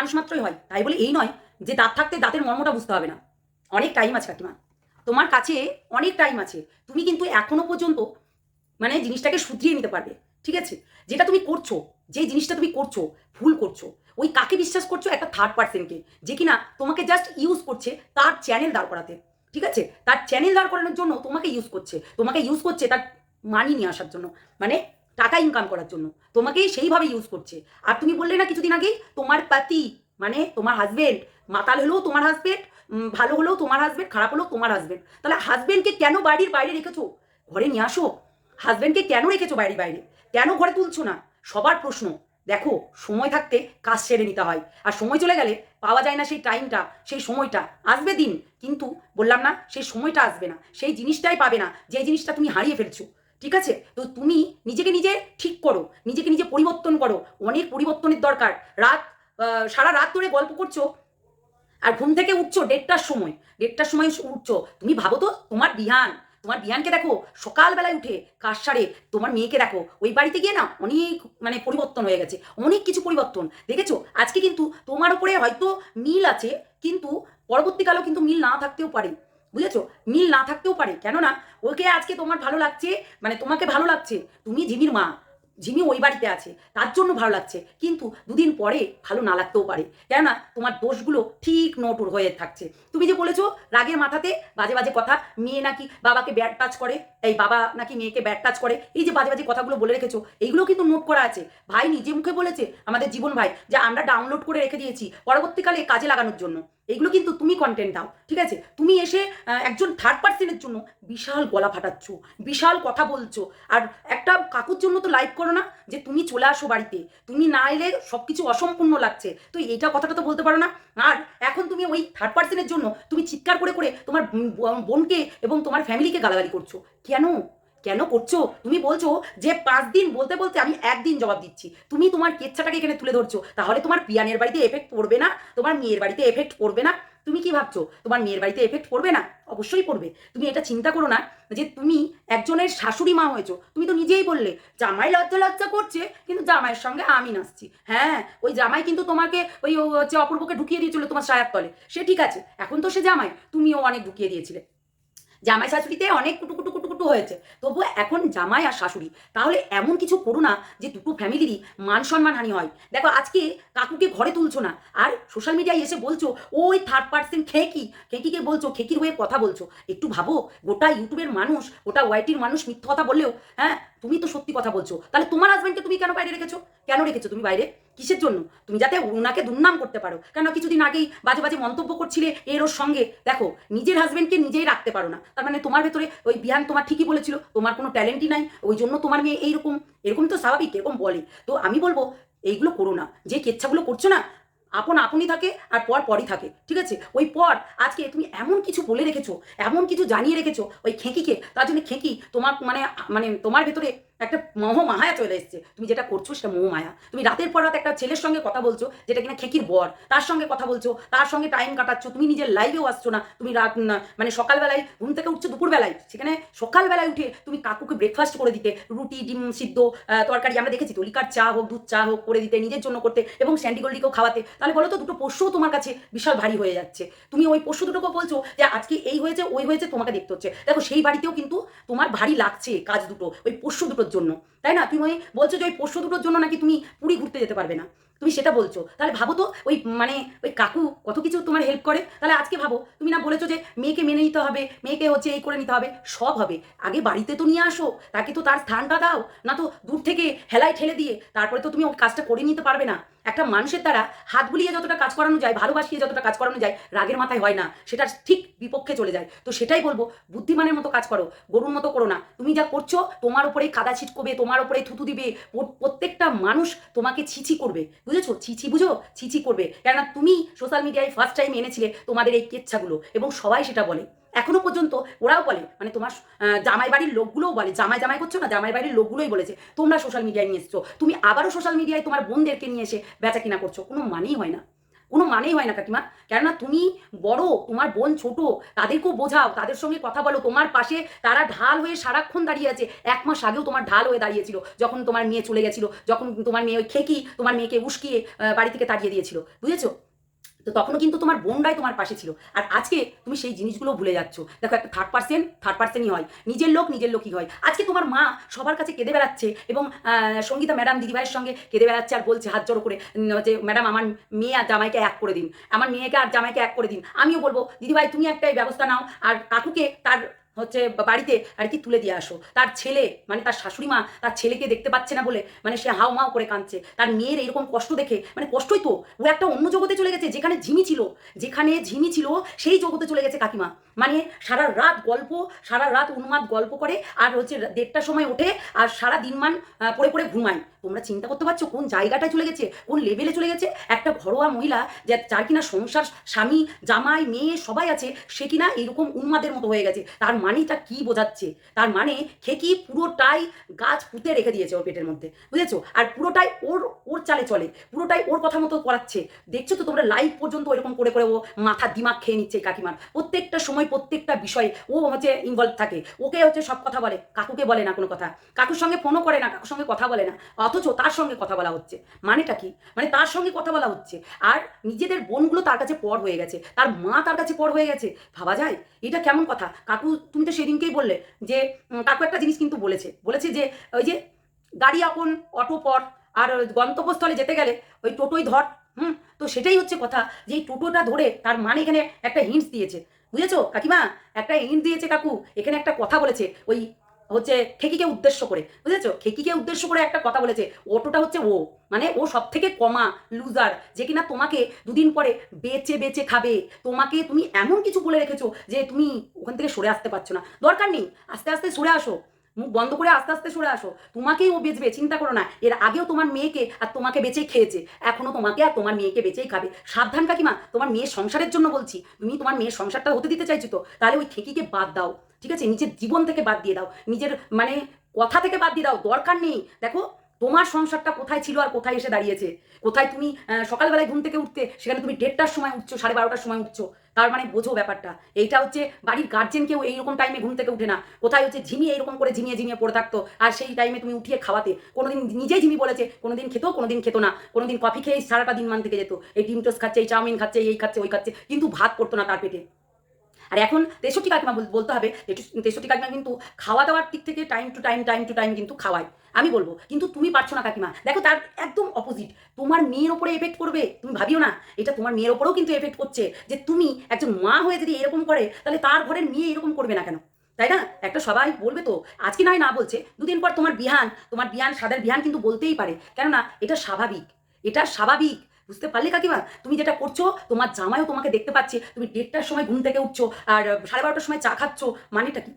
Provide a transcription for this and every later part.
মানুষ মাত্রই হয়। তাই বলে এই নয় যে দাঁত থাকতে দাঁতের মর্মটা বুঝতে হবে না। অনেক টাইম আছে কাকিমা। তোমার কাছে অনেক টাইম আছে। তুমি কিন্তু এখনও পর্যন্ত মানে জিনিসটাকে শুধরিয়ে নিতে পারবে। ঠিক আছে? যেটা তুমি করছ, যে জিনিসটা তুমি করছ, ভুল করছ, ওই কাকে বিশ্বাস করছ? একটা থার্ড পার্সনকে যে কিনা তোমাকে জাস্ট ইউজ করছে তার চ্যানেল দাঁড় করাতে। ঠিক আছে? তার চ্যানেল দাঁড় করানোর জন্য তোমাকে ইউজ করছে। তোমাকে ইউজ করছে তার মানি নিয়ে আসার জন্য। মানে টাকা ইনকাম করার জন্য। তোমাকে সেইভাবে ইউজ করছে। আর তুমি বললে না কিছুদিন আগেই, তোমার পাতি মানে তোমার হাজবেন্ড মাতাল হলেও তোমার হাজবেন্ড ভালো হলেও তোমার হাজবেন্ড খারাপ হলেও তোমার হাজবেন্ড তাহলে হাজবেন্ডকে কেন বাড়ির বাইরে রেখেছো? ঘরে নিয়ে আসো। হাজবেন্ডকে কেন রেখেছো বাড়ির বাইরে? কেন ঘরে তুলছো না? সবার প্রশ্ন। দেখো, সময় থাকতে কাজ সেরে নিতে হয়। আর সময় চলে গেলে পাওয়া যায় না সেই টাইমটা সেই সময়টা। আসবে দিন, কিন্তু বললাম না, সেই সময়টা আসবে না। সেই জিনিসটাই পাবে না। যে জিনিসটা তুমি হারিয়ে ফেলছো। ঠিক আছে? তো তুমি নিজেকে নিজে ঠিক করো, নিজেকে নিজে পরিবর্তন করো। অনেক পরিবর্তনের দরকার। রাত সারা রাত ধরে গল্প করছ আর ঘুম থেকে উঠছো দেড়টার সময়। দেড়টার সময় উঠছো। তুমি ভাবো তো, তোমার বিহান, তোমার বিহানকে দেখো সকালবেলায় উঠে কাজ সারে, তোমার মেয়েকে দেখো। ওই বাড়িতে গিয়ে না অনেক মানে পরিবর্তন হয়ে গেছে, অনেক কিছু পরিবর্তন। দেখেছ? আজকে কিন্তু তোমার উপরে হয়তো মিল আছে, কিন্তু পরবর্তীকালেও কিন্তু মিল না থাকতেও পারে। বুঝেছ? মিল না থাকতেও পারে। কেননা, ওকে আজকে তোমার ভালো লাগছে মানে তোমাকে ভালো লাগছে। তুমি ঝিমির মা ঝিমি ওই বাড়িতে আছে, তার জন্য ভালো লাগছে। কিন্তু দুদিন পরে ভালো না লাগতেও পারে। কেননা, তোমার দোষগুলো ঠিক নটুর হয়ে থাকছে। তুমি যে বলেছ, রাগের মাথাতে বাজে বাজে কথা, মেয়ে নাকি বাবাকে ব্যাট টাচ করে, এই বাবা নাকি মেয়েকে ব্যাট টাচ করে, এই যে বাজে বাজে কথাগুলো বলে রেখেছো, এইগুলো কিন্তু নোট করা আছে। ভাই নিজে মুখে বলেছে, আমাদের জীবন ভাই, যে আমরা ডাউনলোড করে রেখে দিয়েছি, পরবর্তীকালে কাজে লাগানোর জন্য। এগুলো কিন্তু তুমি কন্টেন্ট দাও, ঠিক আছে? তুমি এসে একজন থার্ড পার্সনের জন্য বিশাল গলা ফাটাচ্ছ, বিশাল কথা বলছো। আর একটা কাকুর জন্য তো লাইভ করো না, যে তুমি চলে আসো বাড়িতে। তুমি না এলে সব কিছু অসম্পূর্ণ লাগছে। তো এইটা কথাটা তো বলতে পারো না। আর এখন তুমি ওই থার্ড পার্সনের জন্য তুমি চিৎকার করে করে তোমার বোনকে এবং তোমার ফ্যামিলিকে গালাগালি করছ। কেন? কেন করছ? তুমি বলছো যে পাঁচ দিন বলতে বলতে আমি একদিন জবাব দিচ্ছি। তুমি তোমার কেচ্ছাটাকে এখানে তুলে ধরছো। তাহলে তোমার পিয়ানের বাড়িতে এফেক্ট পড়বে না, তোমার মেয়ের বাড়িতে এফেক্ট পড়বে না। তুমি কি ভাবছ? তোমার মেয়ের বাড়িতে এফেক্ট পড়বে না? অবশ্যই পড়বে। তুমি এটা চিন্তা করো না যে তুমি একজনের শাশুড়ি মা হয়েছো। তুমি তো নিজেই বললে, জামাই লজ্জা লজ্জা করছে, কিন্তু জামাইয়ের সঙ্গে আমি নাচছি। হ্যাঁ ওই জামাই কিন্তু তোমাকে ওই হচ্ছে অপূর্বকে ঢুকিয়ে দিয়েছিল তোমার সায়ার তলে। সে ঠিক আছে, এখন তো সে জামাই, তুমিও অনেক ঢুকিয়ে দিয়েছিলে। জামাই শাশুড়িতে অনেক কুটু কুটু কুটু কুটু হয়েছে। তবু এখন জামাই আর শাশুড়ি। তাহলে এমন কিছু করো না যে দুটো ফ্যামিলিরই মান সম্মান হানি হয়। দেখো, আজকে কাকুকে ঘরে তুলছো না, আর সোশ্যাল মিডিয়ায় এসে বলছো, ওই থার্ড পার্সন খেকি। খেকিকে বলছো, খেকির হয়ে কথা বলছো। একটু ভাবো, গোটা ইউটিউবের মানুষ, গোটা ওয়াইটির মানুষ মিথ্যা কথা বললেও হ্যাঁ তুমি তো সত্যি কথা বলছো। তাহলে তোমার হাজব্যান্ডকে তুমি কেন বাইরে রেখেছো? কেন রেখেছো তুমি বাইরে? কিসের জন্য? তুমি যাতে ওনাকে দুর্নাম করতে পারো। কেন কিছুদিন আগেই বাজে বাজে মন্তব্য করছিলে এর ওর সঙ্গে? দেখো, নিজের হাজবেন্ডকে নিজেই রাখতে পারো না। তার মানে তোমার ভেতরে ওই বিহান তোমার ঠিকই বলেছিল, তোমার কোনো ট্যালেন্টই নাই, ওই জন্য তোমার মেয়ে এইরকম এরকম তো স্বাভাবিক, এরকম বলে। তো আমি বলব, এইগুলো করো না। যে কেচ্ছাগুলো করছ না আপন আপনই থাকে আর পর পরই থাকে, ঠিক আছে? ওই পর আজকে তুমি এমন কিছু বলে রেখেছো, এমন কিছু জানিয়ে রেখেছো, ওই খেঁকিকে, তার জন্য খেঁকি তোমার মানে মানে তোমার ভেতরে একটা মোহ মায়া চলে এসছে। তুমি যেটা করছ সেটা মোহ মায়া। তুমি রাতের পর রাত একটা ছেলের সঙ্গে কথা বলছো, যেটা কিনা খেকির বর। তার সঙ্গে কথা বলছো, তার সঙ্গে টাইম কাটাচ্ছ, তুমি নিজের লাইভেও আসছো না। তুমি রাত মানে সকালবেলায় ঘুম থেকে উঠছো দুপুরবেলায়। সেখানে সকালবেলায় উঠে তুমি কাকুকে ব্রেকফাস্ট করে দিতে, রুটি, ডিম সিদ্ধ তরকারি, আমরা দেখেছি তো, লিকার চা হোক, দুধ চা হোক করে দিতে, নিজের জন্য করতে এবং স্যান্ডি গোল্ডিকেও খাওয়াতে। তাহলে বলো তো, দুটো পশুও তোমার কাছে বিশাল ভারী হয়ে যাচ্ছে। তুমি ওই পোষ্য দুটোকে বলছো যে, আজকে এই হয়েছে, ওই হয়েছে, তোমাকে দেখতে হচ্ছে। দেখো, সেই বাড়িতেও কিন্তু তোমার ভারী লাগছে কাজ দুটো, ওই পোষ্য দুটোর জন্য। তাই না? তুমি বলছো যে ওই পোষ্য দুটোর জন্য নাকি তুমি পুরী ঘুরতে যেতে পারবে না। তুমি সেটা বলছো। তাহলে ভাবো তো, ওই মানে ওই কাকু কত কিছু তোমার হেল্প করে। তাহলে আজকে ভাবো, তুমি না বলেছ যে মেয়েকে মেনে নিতে হবে, মেয়েকে হচ্ছে এই করে নিতে হবে, সব হবে। আগে বাড়িতে তো নিয়ে আসো, তাকে তো তার স্থানটা দাও, না তো দূর থেকে হেলায় ঠেলে দিয়ে, তারপরে তো তুমি ওই কাজটা করে নিতে পারবে না। একটা মানুষের দ্বারা হাত বুলিয়ে যতটা কাজ করানো যায়, ভালোবাসিয়ে যতটা কাজ করানো যায়, রাগের মাথায় হয় না। সেটা ঠিক বিপক্ষে চলে যায়। তো সেটাই বলব, বুদ্ধিমানের মতো কাজ করো, গরুর মতো করো না। তুমি যা করছ, তোমার উপরেই কাদা ছিটকবে, তোমার উপরেই থুতু দিবে প্রত্যেকটা মানুষ তোমাকে ছিছি করবে। বুঝেছ? ছিছি বুঝো? ছিছি করবে। কেননা তুমি সোশ্যাল মিডিয়ায় ফার্স্ট টাইম এনেছিলে তোমাদের এই কেচ্ছাগুলো, এবং সবাই সেটা বলে। এখনও পর্যন্ত ওরাও বলে মানে তোমার জামাই বাড়ির লোকগুলোও বলে, জামাই জামাই করছ না জামাই বাড়ির লোকগুলোই বলেছে, তোমরা সোশ্যাল মিডিয়ায় নিয়ে এসছো, তুমি আবারও সোশ্যাল মিডিয়ায় তোমার বোনদেরকে নিয়ে এসে বেচা কিনা করছ, কোনো মানেই হয় না, কোনো মানেই হয় না কাকিমা, কেননা তুমি বড়, তোমার বোন ছোট, তাদেরকেও বোঝাও, তাদের সঙ্গে কথা বলো, তোমার পাশে তারা ঢাল হয়ে সারাক্ষণ দাঁড়িয়ে আছে, এক মাস আগেও তোমার ঢাল হয়ে দাঁড়িয়েছিল, যখন তোমার মেয়ে চলে গেছিল, যখন তোমার মেয়ে ওই খেকি, তোমার মেয়েকে উস্কিয়ে বাড়ি থেকে তাড়িয়ে দিয়েছিল, বুঝেছ? তো তখনও কিন্তু তোমার বোনরাই তোমার পাশে ছিল। আর আজকে তুমি সেই জিনিসগুলো ভুলে যাচ্ছ। দেখো, একটা থার্ড পার্সেন্ট থার্ড পার্সেনই হয়। নিজের লোক, নিজের লোকই হয়। আজকে তোমার মা সবার কাছে কেঁদে বেড়াচ্ছে এবং সঙ্গীতা ম্যাডাম দিদিভাইয়ের সঙ্গে কেঁদে বেড়াচ্ছে আর বলছে, হাত জড়ো করে যে ম্যাডাম আমার মেয়ে আর জামাইকে এক করে দিন। আমার মেয়েকে আর জামাইকে এক করে দিন। আমিও বলব, দিদিভাই, তুমি একটা ব্যবস্থা নাও। আর কাকুকে তার হচ্ছে বাড়িতে আর কি তুলে দিয়ে আসো। তার ছেলে মানে তার শাশুড়ি মা, তার ছেলেকে দেখতে পাচ্ছে না বলে মানে সে হাও মাও করে কাঁদছে। তার মেয়ের এরকম কষ্ট দেখে মানে কষ্টই তো, ও একটা অন্য জগতে চলে গেছে, যেখানে ঝিমি ছিল, যেখানে ঝিমি ছিল, সেই জগতে চলে গেছে কাকিমা। মানে সারা রাত গল্প, সারা রাত উন্মাদ গল্প করে, আর হচ্ছে দেড়টার সময় ওঠে, আর সারা দিনমান পড়ে পড়ে ঘুমায়। তোমরা চিন্তা করতে পারছ কোন জায়গাটায় চলে গেছে, কোন লেভেলে চলে গেছে? একটা ঘরোয়া মহিলা যে যার কিনা সংসার, স্বামী, জামাই, মেয়ে সবাই আছে, সে কিনা এরকম উন্মাদের মতো হয়ে গেছে। তার মানেটা কি বোঝাচ্ছে? তার মানে খেকি পুরোটাই গাছ পুঁতে রেখে দিয়েছে ওর পেটের মধ্যে, বুঝেছ? আর পুরোটাই ওর ওর চালে চলে, পুরোটাই ওর কথা মতো করাচ্ছে। দেখছ তো তোমরা লাইভ পর্যন্ত এরকম করে করে ও মাথা দিমাগ খেয়ে নিচ্ছে কাকিমার। প্রত্যেকটা সময়, প্রত্যেকটা বিষয়ে ও হচ্ছে ইনভলভ থাকে। ওকে হচ্ছে সব কথা বলে, কাকুকে বলে না কোনো কথা। কাকুর সঙ্গে ফোনও করে না, কাকুর সঙ্গে কথা বলে না। অথচ তার সঙ্গে কথা বলা হচ্ছে। মানেটা কি? মানে তার সঙ্গে কথা বলা হচ্ছে। আর নিজেদের বোনগুলো তার কাছে পর হয়ে গেছে। তার মা তার কাছে পর হয়ে গেছে। ভাবা যায়? এটা কেমন কথা? কাকু, তুমি তো সেদিনকেই বললে যে কাকু একটা জিনিস কিন্তু বলেছে। বলেছে যে, ওই যে, গাড়ি আপন, অটো পর, আর গন্তব্যস্থলে যেতে গেলে ওই টোটোই ধর, হুম? তো সেটাই হচ্ছে কথা যে, এই টোটোটা ধরে তার মানে এখানে একটা হিন্টস দিয়েছে। বুঝেছ? কাকিমা, একটা হিন্ট দিয়েছে কাকু। এখানে একটা কথা বলেছে। ওই হচ্ছে খেকিকে উদ্দেশ্য করে, বুঝেছ? খেকিকে উদ্দেশ্য করে একটা কথা বলেছে, অটোটা হচ্ছে ও মানে ও সব থেকে কমা লুজার যে কিনা তোমাকে দুদিন পরে বেচে বেচে খাবে। তোমাকে তুমি এমন কিছু বলে রেখেছো যে তুমি ওখান থেকে সরে আসতে পারছ না। দরকার নেই, আস্তে আস্তে সরে আসো, মুখ বন্ধ করে আস্তে আস্তে সরে আসো। তোমাকেই ও বেচবে, চিন্তা করো না। এর আগেও তোমার মেয়েকে আর তোমাকে বেচেই খেয়েছে, এখনও তোমাকে আর তোমার মেয়েকে বেচেই খাবে। সাবধান কাকিমা, তোমার মেয়ের সংসারের জন্য বলছি, তুমি তোমার মেয়ের সংসারটা হতে দিতে চাইছো তো, তাহলে ওই খেকিকে বাদ দাও। ঠিক আছে? নিজের জীবন থেকে বাদ দিয়ে দাও। নিজের মানে কথা থেকে বাদ দিয়ে দাও। দরকার নেই। দেখো, তোমার সংসারটা কোথায় ছিল আর কোথায় এসে দাঁড়িয়েছে? কোথায় তুমি সকালবেলায় ঘুম থেকে উঠতে, সেখানে তুমি দেড়টার সময় উঠছো, সাড়ে বারোটার সময় উঠছো। তার মানে বোঝো ব্যাপারটা। এইটা হচ্ছে বাড়ির গার্জেন কেউ এইরকম টাইমে ঘুম থেকে উঠে না। কোথায় হচ্ছে ঝিমিয়ে এইরকম করে ঝিমিয়ে ঝিমিয়ে পড়ে থাকতো আর সেই টাইমে তুমি উঠিয়ে খাওয়াতে। কোনোদিন নিজেই ঝিমি বলেছে, কোনোদিন খেতো কোনোদিন খেতো না। কোনোদিন কফি খেয়ে সারাটা দিন মান থেকে যেত এই ডিম টোস্ট খাচ্ছে, এই চাউমিন খাচ্ছে, এই খাচ্ছে, ওই খাচ্ছে। কিন্তু ভাত পড়তো না তার পেটে। আর এখন তেষট্টি কাকিমা বলতে হবে, তেষট্টি- কাকিমা কিন্তু খাওয়া দাওয়ার দিক থেকে time to time time to time কিন্তু খাওয়ায়। আমি বলব, কিন্তু তুমি পারছ না কাকিমা। দেখো তার একদম অপোজিট তোমার মেয়ের ওপরে এফেক্ট করবে তুমি ভাবিও না, এটা তোমার মেয়ের ওপরেও কিন্তু এফেক্ট করছে যে তুমি একজন মা হয়ে যদি এরকম করে, তাহলে তার ঘরের মেয়ে এরকম করবে না কেন? তাই না? একটা সবাই বলবে তো, আজকে নয় না বলছে, দুদিন পর তোমার বিহান তোমার বিহান, সাদের বিহান কিন্তু বলতেই পারে। কেননা এটা স্বাভাবিক এটা স্বাভাবিক। বুঝতে পারলে কাকিমা? তুমি যেটা করছ, তোমার জামাইও তোমাকে দেখতে পাচ্ছে। তুমি দেড়টার সময় ঘুম থেকে উঠছো আর সাড়ে বারোটার সময় চা খাচ্ছো। মানেটা কি?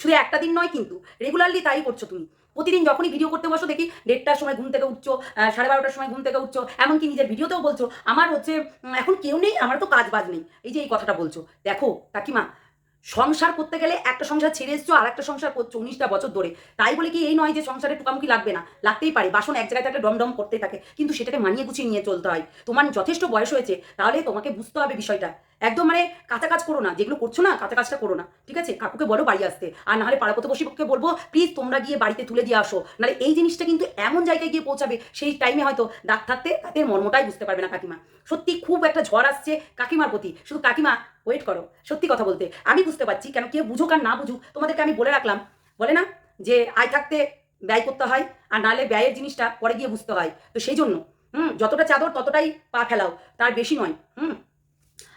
শুধু একটা দিন নয় কিন্তু রেগুলারলি তাই করছ তুমি। প্রতিদিন যখনই ভিডিও করতে বসো দেখি, দেড়টার সময় ঘুম থেকে উঠছো সাড়ে বারোটার সময় ঘুম থেকে উঠছো। এমনকি নিজের ভিডিওতেও বলছো, আমার হচ্ছে এখন কেউ নেই, আমার তো কাজ বাজ নেই। এই যে এই কথাটা বলছো। দেখো, কাকিমা সংসার করতে গেলে একটা সংসার ছেড়ে এসছো, আর একটা সংসার করছ উনিশটা বছর ধরে। তাই বলে কি এই নয় যে সংসারে টুকামুকি লাগবে না, লাগতেই পারে। বাসন এক জায়গায় থাকে, ডমডম করতে থাকে। কিন্তু সেটাকে মানিয়ে গুছিয়ে নিয়ে চলতে হয়। তোমার যথেষ্ট বয়স হয়েছে, তাহলে তোমাকে বুঝতে হবে বিষয়টা। একদম মানে কাঁচা কাজ করো না, যেগুলো করছ না, কাঁচা কাজটা করো না, ঠিক আছে? কাকুকে বলো বাড়ি আসতে। আর না নাহলে পাড়া প্রতিবেশীকে বলব প্লিজ তোমরা গিয়ে বাড়িতে তুলে দিয়ে আসো। নাহলে এই জিনিসটা কিন্তু এমন জায়গায় গিয়ে পৌঁছাবে, সেই টাইমে হয়তো দাঁত থাকতে তাদের মর্মটাই বুঝতে পারবে না কাকিমা। সত্যি খুব একটা ঝড় আসছে কাকিমার প্রতি। শুধু কাকিমা ওয়েট করো, সত্যি কথা বলতে। আমি বুঝতে পারছি, কেন কেউ বুঝুক আর না বুঝুক, তোমাদেরকে আমি বলে রাখলাম। বলে না যে, আয় থাকতে ব্যয় করতে হয়, আর নাহলে ব্যয়ের জিনিসটা পরে গিয়ে বুঝতে হয়। তো সেই জন্য, হুম, যতটা চাদর ততটাই পা ফেলাও, তার বেশি নয়, হুম।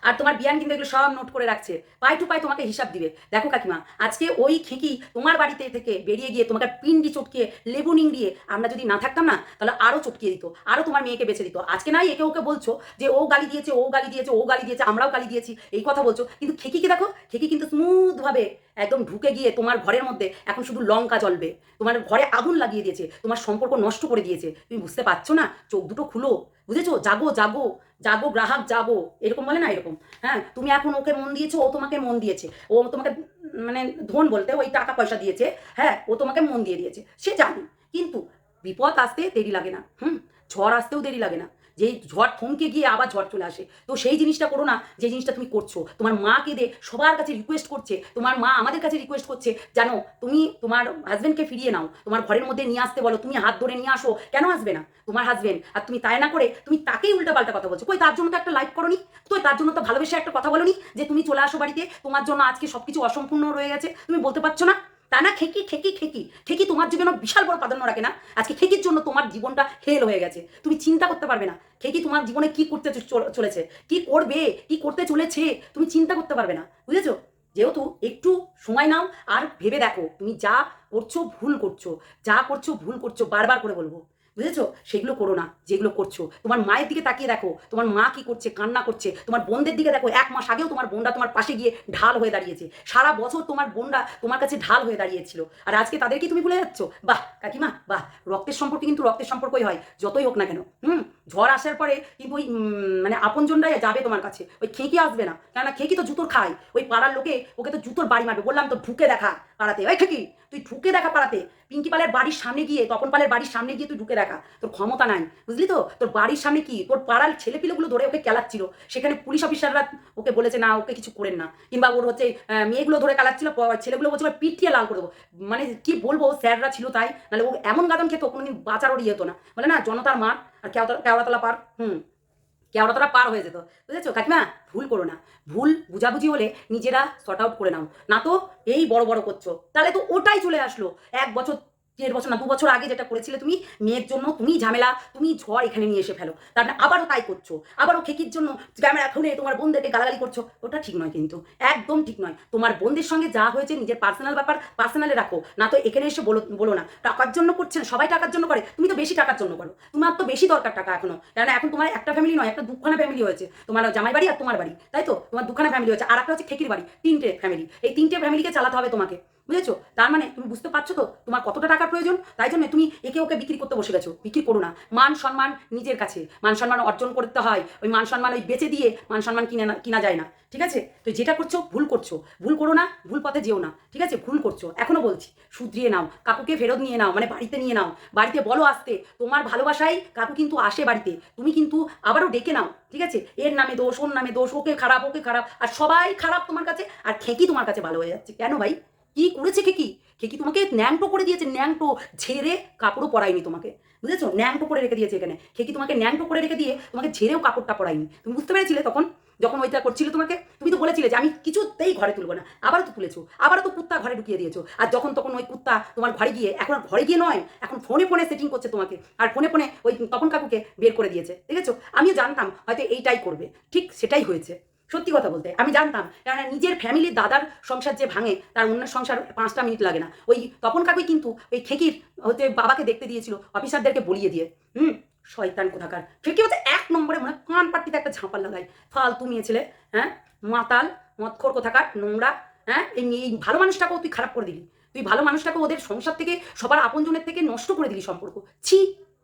আর তোমার বিয়ান কিন্তু এগুলো সব নোট করে রাখছে। পাই টু পাই তোমাকে হিসাব দিবে। দেখো কাকিমা, আজকে ওই খেকি তোমার বাড়িতে থেকে বেরিয়ে গিয়ে তোমাকে পিন্ডি চটকিয়ে, লেবু নিংড়িয়ে আমরা যদি না থাকতাম না, তাহলে আরও চটকিয়ে দিত আরও তোমার মেয়েকে বেছে দিত। আজকে নাই একে ওকে বলছো যে ও গালি দিয়েছে, ও গালি দিয়েছে, ও গালি দিয়েছে, আমরাও গালি দিয়েছি, এই কথা বলছো। কিন্তু খেকিকে দেখো, খেকি কিন্তু স্মুথভাবে একদম ঢুকে গিয়ে তোমার ঘরের মধ্যে এখন শুধু লঙ্কা জ্বলবে। তোমার ঘরে আগুন লাগিয়ে দিয়েছে, তোমার সম্পর্ক নষ্ট করে দিয়েছে। তুমি বুঝতে পারছ না? চোখ দুটো খুলো। বুঝেছ? জাগো জাগো। জাগো, গ্রাহক যাব এরকম বলে না, এরকম। হ্যাঁ তুমি এখন ওকে মন দিয়েছ, ও তোমাকে মন দিয়েছে। ও তোমাকে মানে ধন বলতে ওই টাকা পয়সা দিয়েছে। হ্যাঁ ও তোমাকে মন দিয়ে দিয়েছে। সে জানি। কিন্তু বিপদ আসতে দেরি লাগে না। হুম, ঝড় আসতেও দেরি লাগে না। যে ঝড় থমকে গিয়ে আবার ঝড় চলে আসে। তো সেই জিনিসটা করো না, যে জিনিসটা তুমি করছ। তোমার মাকে দে, সবার কাছে রিকোয়েস্ট করছে। তোমার মা আমাদের কাছে রিকোয়েস্ট করছে, জানো, তুমি তোমার হাজবেন্ডকে ফিরিয়ে নাও। তোমার ঘরের মধ্যে নিয়ে আসতে বলো, তুমি হাত ধরে নিয়ে আসো। কেন আসবে না? তোমার হাজবেন্ড আর তুমি তাই না করে তুমি তাকেই উল্টা পাল্টা কথা বলছো। কই, তার জন্য তো একটা লাইক করনি? তো তার জন্য তো ভালোবেসে একটা কথা বলো নি যে তুমি চলে আসো বাড়িতে, তোমার জন্য আজকে সবকিছু অসম্পূর্ণ রয়ে গেছে। তুমি বলতে পারছ না? তা না, খেকি খেকি খেকি। খেকি তোমার জীবনে বিশাল বড় প্রাধান্য রাখে না? আজকে খেকির জন্য তোমার জীবনটা হেল হয়ে গেছে। তুমি চিন্তা করতে পারবে না। খেকি তোমার জীবনে কি করতে চলেছে? কি করবে? কি করতে চলেছে? তুমি চিন্তা করতে পারবে না। বুঝেছ? যেহেতু একটু সময় নাও আর ভেবে দেখো, তুমি যা করছ, ভুল করছ। যা করছ, ভুল করছ, বারবার করে বলব। বুঝেছ? সেগুলো করো না, যেগুলো করছ। তোমার মায়ের দিকে তাকিয়ে দেখো, তোমার মা কি করছে, কান্না করছে। তোমার বোনদের দিকে দেখো, এক মাস আগেও তোমার বোনটা তোমার পাশে গিয়ে ঢাল হয়ে দাঁড়িয়েছে। সারা বছর তোমার বোনটা তোমার কাছে ঢাল হয়ে দাঁড়িয়েছিল। আর আজকে তাদেরকে তুমি ভুলে যাচ্ছ? বাহ, কাকিমা, বাহ। রক্তের সম্পর্কে কিন্তু রক্তের সম্পর্কই হয়, যতই হোক না কেন। হুম? ঝড় আসার পরে কিন্তু ওই মানে আপনজনরাই যাবে তোমার কাছে। ওই খেঁকি আসবে না। কেননা খেঁকি তো জুতোর খায়। ওই পাড়ার লোকে ওকে তো জুতোর বাড়ি মারবে। বললাম তো, ঢুকে দেখা পাড়াতে। ওই খেকি তুই ঢুকে দেখা পাড়াতে। পিঙ্কি পালের বাড়ির সামনে গিয়ে, তপন পালের বাড়ির সামনে গিয়ে তুই ঢুকে দেখা। তোর ক্ষমতা নাই, বুঝলি তো? তোর বাড়ির সামনে কি? তোর পাড়ার ছেলেপিলেগুলো ধরে ওকে কেলাচ্ছিল। সেখানে পুলিশ অফিসাররা ওকে বলেছে, না, ওকে কিছু করেন না। কিংবা ওর হচ্ছে মেয়েগুলো ধরে কেলাচ্ছিল ছেলেগুলো বলছিল পিটিয়ে লাল করে দেবো। মানে কি বলব, স্যাররা ছিল তাই। নাহলে ও এমন গাদন খেতো, কোনোদিন বাঁচার ওর ইয়ে হতো না। বলে, না, জনতার মার আর কেওড়া কেওড়াতলা পার হুম। কেওড়াতলা পার হয়ে যেত, বুঝেছ? কাকিমা, ভুল করো না। ভুল বুঝাবুঝি হলে নিজেরা শর্ট আউট করে নাও। না তো এই বড় বড় করছ। তাহলে তো ওটাই চলে আসলো। এক বছর দেড় বছর না, দু বছর আগে যেটা করেছিলে তুমি, মেয়ের জন্য তুমি ঝামেলা, তুমি ঝড় এখানে নিয়ে এসে ফেলো। তারপরে আবারও তাই করছ। আবারও খেকির জন্য ক্যামেরা খুলে তোমার বোনদেরকে গালাগালি করছ। ওটা ঠিক নয় কিন্তু, একদম ঠিক নয়। তোমার বোনদের সঙ্গে যা হয়েছে নিজের পার্সোনাল ব্যাপার পার্সোনালে রাখো। না তো এখানে এসে বলো বলো না। টাকার জন্য করছে না, সবাই টাকার জন্য করে। তুমি তো বেশি টাকার জন্য করো। তোমার তো বেশি দরকার টাকা এখনও। কেন এখন তোমার একটা ফ্যামিলি নয়, একটা দুখানা ফ্যামিলি হয়েছে। তোমার জামাই বাড়ি আর তোমার বাড়ি, তাই তো? তোমার দুখানা ফ্যামিলি হয়েছে। আর একটা হচ্ছে খেকির বাড়ি, তিনটে ফ্যামিলি এই তিনটে ফ্যামিলিকে চালাতে হবে তোমাকে। বুঝেছ? তার মানে তুমি বুঝতে পারছ তো? তোমার কতটা টাকার প্রয়োজন? তাই জন্য তুমি একে ওকে বিক্রি করতে বসে গেছো। বিক্রি করো না। মান সম্মান নিজের কাছে। মান সম্মান অর্জন করতে হয়। ওই মান সম্মান ওই বেচে দিয়ে মান সম্মান কিনে না কিনা যায় না। ঠিক আছে? তো যেটা করছ, ভুল করছ। ভুল করো না, ভুল পথে যেও না। ঠিক আছে? ভুল করছ। এখনও বলছি, শুধরিয়ে নাও। কাকুকে ফেরত নিয়ে নাও। মানে বাড়িতে নিয়ে নাও। বাড়িতে বলো আসতে, তোমার ভালোবাসায় কাকু কিন্তু আসে বাড়িতে। তুমি কিন্তু আবারও ডেকে নাও। ঠিক আছে? এর নামে দোষ, ওর নামে দোষ, ওকে খারাপ ওকে খারাপ। আর সবাই খারাপ তোমার কাছে, আর খেকি তোমার কাছে ভালো হয়ে যাচ্ছে। কেন ভাই? কি করেছে খেকি খেকি তোমাকে ন্যাংটো করে দিয়েছে? ন্যাংটো ঝেড়ে কাপড়ও পরায়নি তোমাকে। বুঝেছ? ন্যাংটো করে রেখে দিয়েছে এখানে। খেকি তোমাকে ন্যাংটো করে রেখে দিয়ে তোমাকে ঝেড়েও কাপড়টা পরায়নি? তুমি বুঝতে পেরেছিলে তখন? যখন ওইটা করছিলে তোমাকে? তুমি তো বলেছিলে যে আমি কিছুতেই ঘরে তুলবো না। আবারও তো তুলেছো। আবারও তো কুত্তা ঘরে ঢুকিয়ে দিয়েছ। আর যখন তখন ওই কুত্তা তোমার ঘরে গিয়ে, এখন ঘরে গিয়ে নয়, এখন ফোনে ফোনে সেটিং করছে তোমাকে। আর ফোনে ফোনে ওই তপন কাকুকে বের করে দিয়েছে। দেখেছ? আমিও জানতাম হয়তো এইটাই করবে। ঠিক সেটাই হয়েছে। সত্যি কথা বলতে, আমি জানতাম, কেননা নিজের ফ্যামিলির দাদার সংসার যে ভাঙে, তার অন্য সংসার পাঁচটা মিনিট লাগে না। ওই তপন কাকুই কিন্তু ওই খেকির হতে বাবাকে দেখতে দিয়েছিল, অফিসারদেরকে বলিয়ে দিয়ে। হুম, শয়তান কোথাকার। খেকি হচ্ছে এক নম্বরে মনে কান পাট্টিতে একটা ঝাঁপাল লাগায়। ফালতু মেয়ে ছেলে হ্যাঁ? মাতাল মদখোর কোথাকার, নোংরা হ্যাঁ? এই এই ভালো মানুষটাকেও তুই খারাপ করে দিলি। তুই ভালো মানুষটাকে ওদের সংসার থেকে, সবার আপনজনের থেকে নষ্ট করে দিলি সম্পর্ক। ছি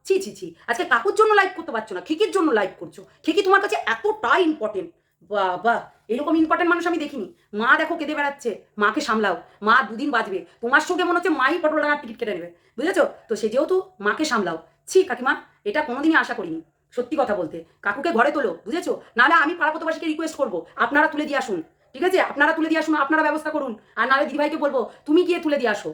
ছি ছি ছি। আজকে কাকুর জন্য লাইক করতে পারছ না খিকির জন্য লাইক করছ। খিকি তোমার কাছে এতটাই ইম্পর্টেন্ট বাবা, এরকম ইম্পর্টেন্ট মানুষ আমি দেখিনি। মা দেখো কেঁদে বেড়াচ্ছে, মাকে সামলাও, মা দুদিন বাঁচবে। তোমার সঙ্গে মনে হচ্ছে মাই পটল ডাঙার টিকিট কেটে নেবে, বুঝেছ? তো সে যেহেতু মাকে সামলাও। ছি কাকিমা, এটা কোনোদিনই আশা করিনি, সত্যি কথা বলতে। কাকুকে ঘরে তোলো, বুঝেছ? নাহলে আমি পাড়াপতবাসীকে রিকোয়েস্ট করব, আপনারা তুলে দিয়ে আসুন, ঠিক আছে? আপনারা তুলে দিয়ে আসুন, আপনারা ব্যবস্থা করুন, আর নাহলে দিদিভাইকে বলব, তুমি গিয়ে তুলে দিয়ে আসো।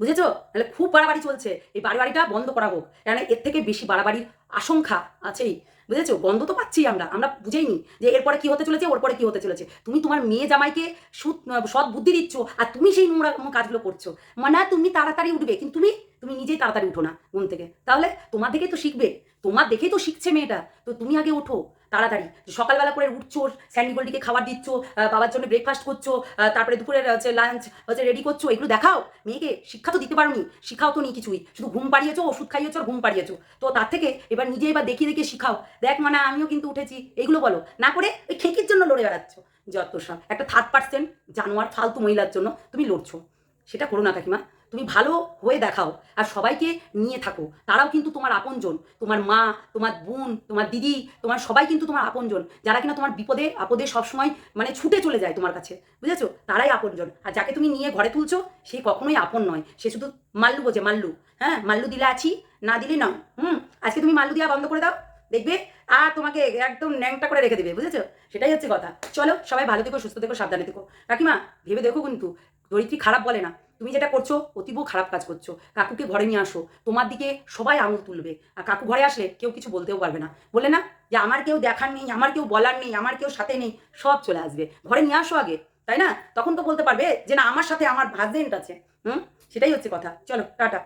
বুঝেছ? তাহলে খুব বাড়াবাড়ি চলছে, এই বাড়ি বাড়িটা বন্ধ করা হোক কেন এর থেকে বেশি বাড়াবাড়ির আশঙ্কা আছেই। বুঝেছ? গন্ধ তো পাচ্ছি আমরা আমরা বুঝেইনি যে এরপরে কি হতে চলেছে, ওরপরে কি হতে চলেছে। তুমি তোমার মেয়ে জামাইকে সুদ সৎ বুদ্ধি দিচ্ছ আর তুমি সেই নোংরা কাজগুলো করছ। মানে তুমি তাড়াতাড়ি উঠবে, কিন্তু তুমি তুমি নিজেই তাড়াতাড়ি উঠো না ঘুম থেকে। তাহলে তোমার দেখেই তো শিখবে। তোমার দেখেই তো শিখছে মেয়েটা। তো তুমি আগে ওঠো, তাড়াতাড়ি। সকালবেলা করে উঠছো, স্যান্ডি গোল্ডিকে খাবার দিচ্ছ বাবার জন্য ব্রেকফাস্ট করছ তারপরে দুপুরের, হচ্ছে লাঞ্চ হচ্ছে রেডি করছ, এগুলো দেখাও। মেয়েকে শিক্ষা তো দিতে পারোনি, শিখাও তো নি কিছুই। শুধু ঘুম পাড়িয়েছো, ওষুধ খাইয়েছো আর ঘুম পাড়িয়েছো। তো তার থেকে এবার নিজে এবার দেখিয়ে দেখিয়ে শিখাও। দেখ মানে আমিও কিন্তু উঠেছি। এগুলো বলো। না করে ওই খেকির জন্য লড়ে বেড়াচ্ছ। যত সব। একটা থার্ড পার্সেন্ট জানোয়ার, ফালতু মহিলার জন্য তুমি লড়ছো। সেটা করো না কাকিমা। তুমি ভালো হয়ে দেখাও আর সবাইকে নিয়ে থাকো। তারাও কিন্তু তোমার আপনজন। তোমার মা, তোমার বোন, তোমার দিদি, তোমার সবাই কিন্তু তোমার আপনজন। যারা কিনা তোমার বিপদে, আপদে সবসময় মানে ছুটে চলে যায় তোমার কাছে। বুঝেছ? তারাই আপনজন। আর যাকে তুমি নিয়ে ঘরে তুলছো, সে কখনোই আপন নয়। সে শুধু মাল্লু বোঝে, মাল্লু। হ্যাঁ? মাল্লু দিলে আছি, না দিলে নয়। হুম? আজকে তুমি মাল্লু দেওয়া বন্ধ করে দাও। দেখবে, আর তোমাকে একদম ন্যাংটা করে রেখে দেবে। বুঝেছ? সেটাই হচ্ছে কথা। চলো, সবাই ভালো থেকো, সুস্থ থেকো, সাবধানে থেকো। কাকিমা, ভেবে দেখো কিন্তু দরিদ্রী খারাপ বলে না। তুমি যেটা করছ, অতীব খারাপ কাজ করছ। কাকুকে ঘরে নিয়ে আসো। তোমার দিকে সবাই আঙুল তুলবে। আর কাকু ঘরে আসলে কেউ কিছু বলতেও পারবে না। বলে না যে, আমার কেউ দেখার নেই, আমার কেউ বলার নেই, আমার কেউ সাথে নেই, সব চলে আসবে। ঘরে নিয়ে আসো আগে, তাই না? তখন তো বলতে পারবে যে, না, আমার সাথে আমার হাজবেন্ড আছে। হুম? সেটাই হচ্ছে কথা। চলো, টাটা।